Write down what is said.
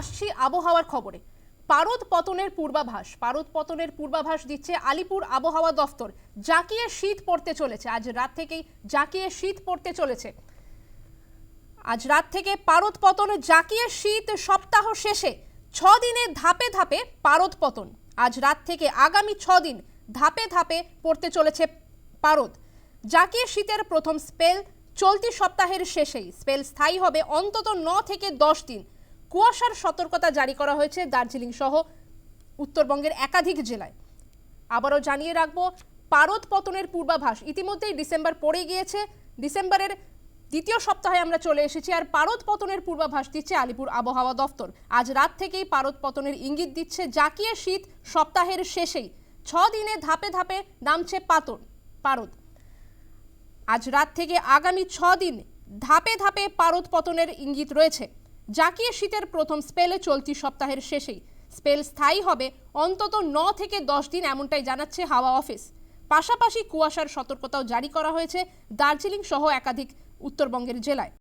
আসছি আবহাওয়ার খবরে। পারদ পতনের পূর্বাভাস, পারদ পতনের পূর্বাভাস দিচ্ছে আলিপুর আবহাওয়া দফতর। জাকিয়ে শীত পড়তে চলেছে, আজ রাত থেকেই জাকিয়ে শীত পড়তে চলেছে। আজ রাত থেকে পারদ পতন, জাকিয়ে শীত সপ্তাহ শেষে, ছ দিনে ধাপে ধাপে পারদ পতন। আজ রাত থেকে আগামী ছ দিন ধাপে ধাপে পড়তে চলেছে পারদ। জাকিয়ে শীতের প্রথম স্পেল চলতি সপ্তাহের শেষেই, স্পেল স্থায়ী হবে অন্তত ন থেকে দশ দিন। কুয়াশার সতর্কতা জারি করা হয়েছে দার্জিলিং সহ উত্তরবঙ্গের একাধিক জেলায়। আবারও জানিয়ে রাখব, পারদ পতনের পূর্বাভাস ইতিমধ্যেই ডিসেম্বর পড়ে গিয়েছে। ডিসেম্বরের দ্বিতীয় সপ্তাহে আমরা চলে এসেছি আর পারদ পতনের পূর্বাভাস দিচ্ছে আলিপুর আবহাওয়া দফতর। আজ রাত থেকেই পারদ পতনের ইঙ্গিত দিচ্ছে জাকিয়ে শীত সপ্তাহের শেষেই। ছ দিনে ধাপে ধাপে নামছে পাতন, পারদ। আজ রাত থেকে আগামী ছ দিন ধাপে ধাপে পারদ পতনের ইঙ্গিত রয়েছে। জাকিয়ে শীতের প্রথম স্পেলে চলতি সপ্তাহের শেষেই। স্পেল স্থায়ী হবে অন্তত ন থেকে দশ দিন এমনটাই জানাচ্ছে হাওয়া অফিস। পাশাপাশি কুয়াশার সতর্কতাও জারি করা হয়েছে দার্জিলিং সহ একাধিক উত্তরবঙ্গের জেলায়।